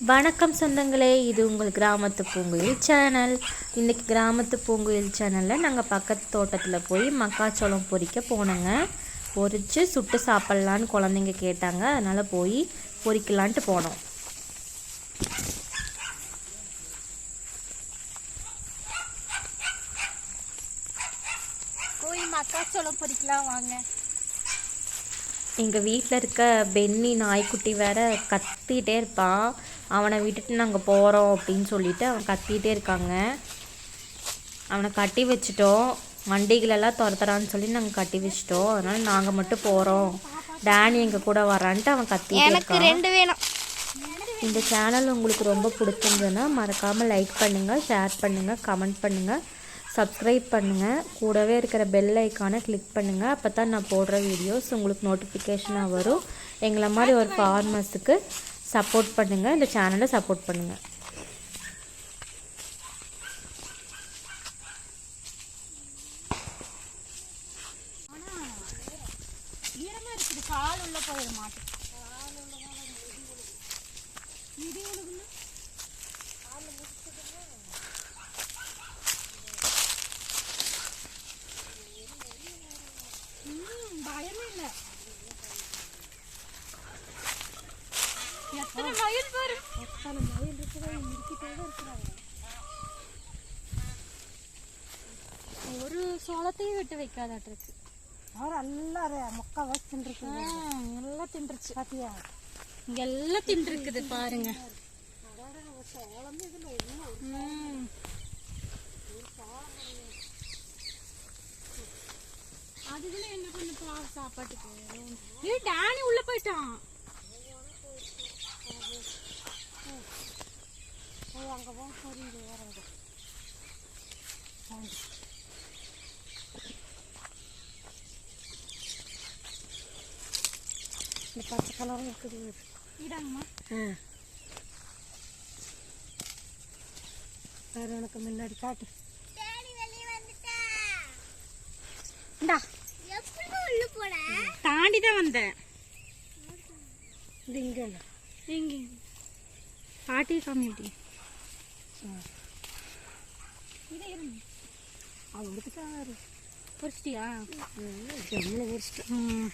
வணக்கம் சொந்தங்களே இது உங்கள் கிராமத்து பூங்குயில் சேனல். இன்றைக்கி கிராமத்து பூங்குயில் சேனலில் நாங்கள் பக்கத்து தோட்டத்தில் போய் மக்காச்சோளம் பொரிக்க போனோங்க. பொரித்து சுட்டு சாப்பிட்லான்னு குழந்தைங்க கேட்டாங்க. அதனால் போய் பொரிக்கலான்ட்டு போனோம். போய் மக்காச்சோளம் பொரிக்கலாம் வாங்க. எங்கள் வீட்டில் இருக்க பென்னி நாய்க்குட்டி வேற கத்திட்டே இருப்பான் அவனை விட்டுட்டு நாங்கள் போகிறோம் அப்படின்னு சொல்லிட்டு அவன் கத்திட்டே இருக்காங்க. அவனை கட்டி வச்சிட்டோம். வண்டிகளெல்லாம் துரத்துறான்னு சொல்லி நாங்கள் கட்டி வச்சிட்டோம். அதனால் நாங்கள் மட்டும் போகிறோம் டேனி எங்கள் கூட வரான்ட்டு அவன் கத்திட்டே எனக்கு ரெண்டு வேணும். இந்த சேனல் உங்களுக்கு ரொம்ப பிடிச்சிருந்ததுன்னா மறக்காமல் லைக் பண்ணுங்கள் ஷேர் பண்ணுங்கள் கமெண்ட் பண்ணுங்கள் சப்ஸ்கிரைப் பண்ணுங்கள் கூடவே இருக்கிற பெல் ஐக்கானை கிளிக் பண்ணுங்கள் அப்போ தான் நான் போடுற வீடியோஸ் உங்களுக்கு நோட்டிஃபிகேஷனாக வரும். எங்களை மாதிரி ஒரு ஃபார்மர்ஸுக்கு சப்போர்ட் பண்ணுங்கள் இந்த சேனலை சப்போர்ட் பண்ணுங்கள் ஒரு சோளத்தையும் விட்டு வைக்காதாட்டிருக்கு அவர் எல்லாம் மொக்கா வச்சு தின்றுருக்கு. எல்லாம் தின்றுச்சு. பாத்தியா? இங்க எல்லாம் தின்றுக்குது பாருங்க. அதுக்குள்ள என்ன பண்ண சாப்பாட்டுக்கு? ஏ டானி உள்ள போயிட்டான். அங்கே போக புரியுது வேற இது இந்த பச்சை கலரும் இருக்குது. இடாங்கம்மா ஆ. வேற உனக்கு முன்னாடி காட்டு. இந்தா. தாண்டி தான் வந்தேன். இது இங்கே பாட்டி காமிட்டி அவங்களுக்கு தான் வரும் பொரிச்சிட்டியா ஜம்முன்னு முடிச்சுட்டு ம்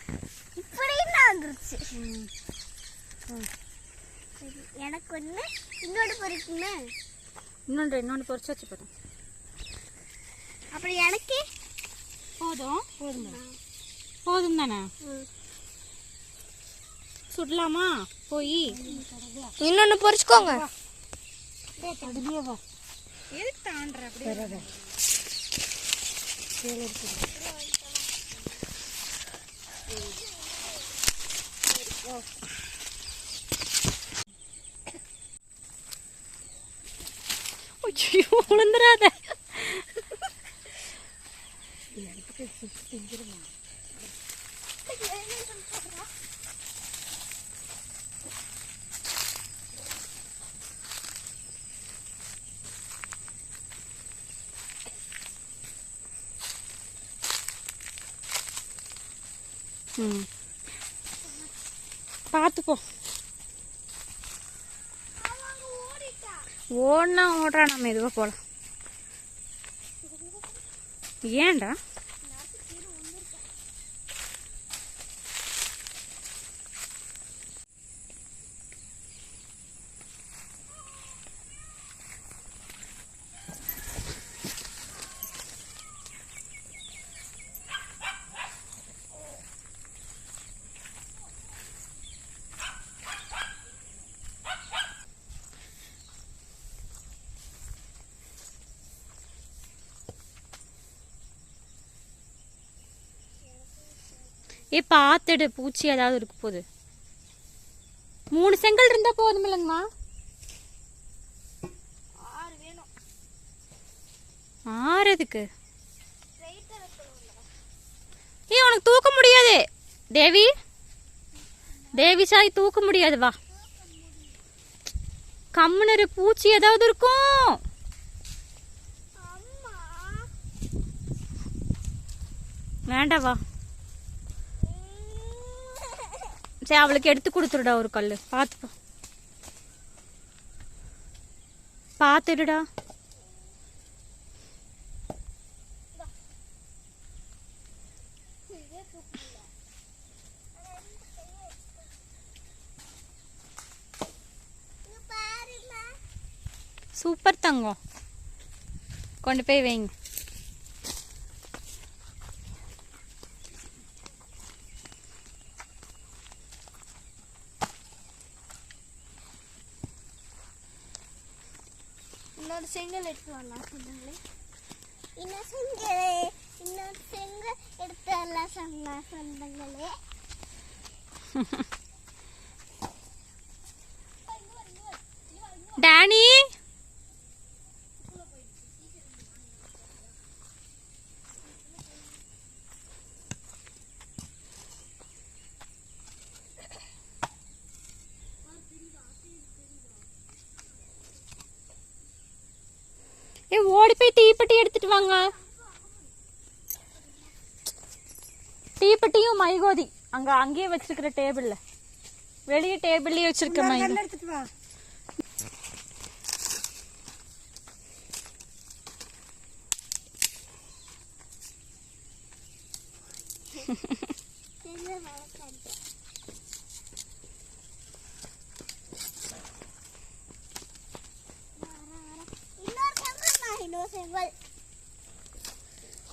வந்துருச்சு எனக்கு ஒன்று இன்னொன்று பொறிக்குமே இன்னொன்று இன்னொன்று பொரிச்சு வச்சு போட்டோம் அப்புறம் எனக்கு போதும். போதும் தானே சுடலாமா போய் இன்னொன்று பொறிச்சுக்கோங்க. அதுலேயே வா எதுக்கு தாண்டுற அப்படி பிறகு கீழே இருக்குது ஐயோ விழுந்துடாத ம். பார்த்து ஓடனா ஓடுறா நம்ம மெதுவாக போகலாம் ஏன்டா? ஏ பார்த்துடு பூச்சி ஏதாவது இருக்கு போகுது. மூணு செங்கல் இருந்தா போதும் இல்லைங்கம்மா. ஆறு எதுக்கு? ஏ உனக்கு தூக்க முடியாது. தேவி தேவி சாய் தூக்க முடியாது வா. கம்முன்னு இரு, பூச்சி ஏதாவது இருக்கும். வேண்டாம் வா. சரி அவளுக்கு எடுத்து கொடுத்துருடா ஒரு கல் பார்த்து பார்த்துடுடா. சூப்பர் தங்கம். கொண்டு போய் வைங்க. இன்னொரு செங்கல் எடுத்து வரலாம் சொன்னாங்களே இன்னொரு செங்கல் இன்னொரு செங்கல் எடுத்து வரலாம் சொன்னா சொந்தங்களே டேனி ஏ ஓடி போய் தீப்பெட்டி எடுத்துட்டு வாங்க தீப்பெட்டியும் மைகோதி. அங்க அங்கேயே வச்சிருக்கிற டேபிள்ல. வெளியே டேபிள்லயே வச்சிருக்க மைகோ கல் எடுத்துட்டு வா செங்கல் வளர்க்காது இன்னொரு செங்கல் நான் இன்னொரு செங்கல்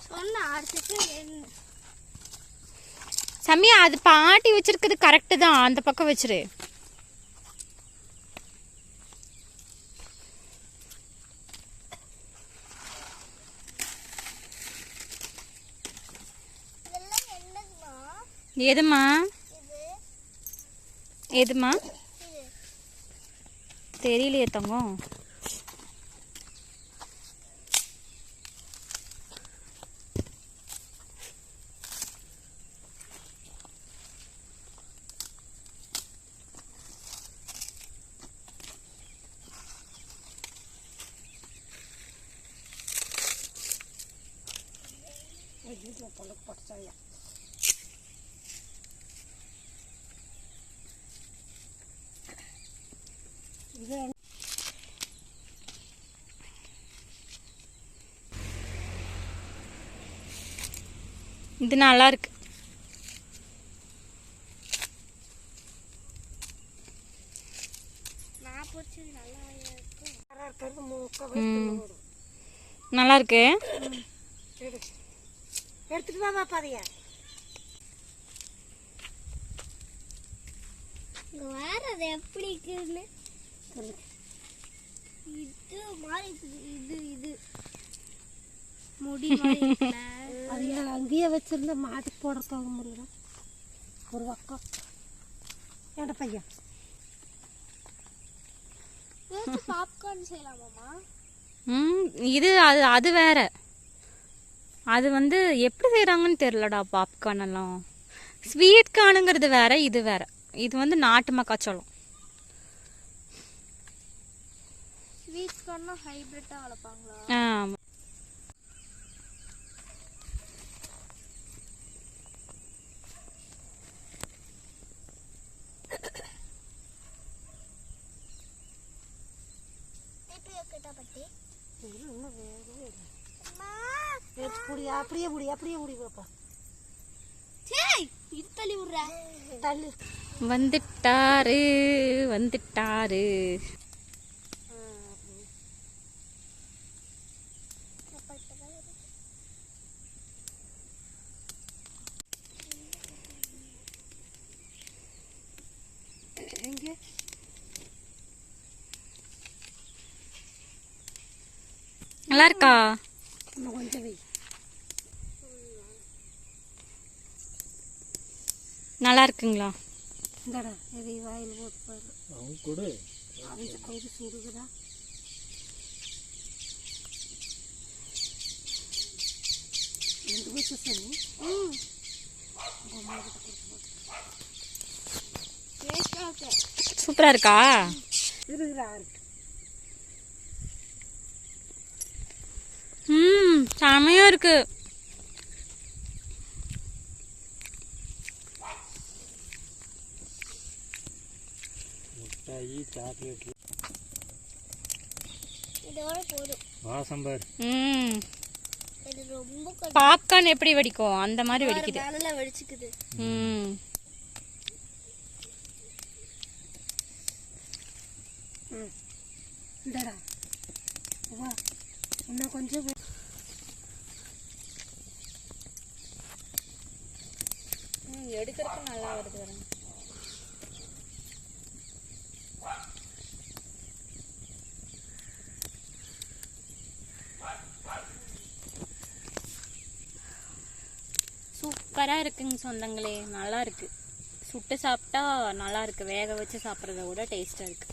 சொன்ன அடுத்துக்கு என்ன சமயா அது பாட்டி வச்சிருக்கிறது கரெக்டு தான். அந்த பக்கம் வச்சிரு. எதுமா எதுமா தெரியலையே தங்கம். வீட்டில் பொண்ணுக்கு போட்டுச்சாயா இது இது நல்லா இருக்கு நல்லா இருக்கு எடுத்துட்டு வா வேற அது எப்படி இருக்குன்னு இது இருக்குது. இது இது. முடி அது அங்கேயே வச்சிருந்த மாட்டி போடுறதுக்காக முடியல. ஒரு பக்கம். ஏன்டா பையன்? பாப்கார்ன் செய்யலாமாமா ம் இது அது அது வேற. அது வந்து எப்படி செய்கிறாங்கன்னு தெரிலடா பாப்கார்ன் எல்லாம். ஸ்வீட் கார்னுங்கிறது வேற இது வேற. இது வந்து நாட்டு மக்காச்சோளம். Sweet Karnaugh ஹைபிரிட்டா வளர்ப்பாங்களா? ஆ எப்படி வைக்கட்டா பட்டி இன்னும் வேகவே இல்லை அம்மா எடுத்து புடி அப்படியே புடி அப்படியே புடி பாப்பா. இது தள்ளி விடுற. தள்ளி. வந்துட்டாரு வந்துட்டாரு. நல்லா இருக்கா இன்னும் கொஞ்சம் வை நல்லா இருக்குங்களா இந்தடா எதை வாயில் போட்டு பாரு. அவங்க அவங்க சுடுகுதா ரெண்டு வச்சு சரி சூப்பரா இருக்கா? இருக்குதா இருக்கு. ம் செமையா இருக்கு இதோட போதும். வாசம் பாரு ம். இது ரொம்ப பாப்கார்ன் எப்படி வெடிக்கும்? அந்த மாதிரி வெடிக்குது. நல்லா வெடிச்சுக்குது. ம். இந்தடா. வா. இன்னும் கொஞ்சம் எடுக்கிறதுக்கு நல்லா வருது வரேன் சூப்பராக இருக்குங்க சொந்தங்களே. நல்லா இருக்கு. சுட்டு சாப்பிட்டா நல்லா இருக்கு. வேக வச்சு சாப்பிட்றத விட டேஸ்ட்டாக இருக்கு.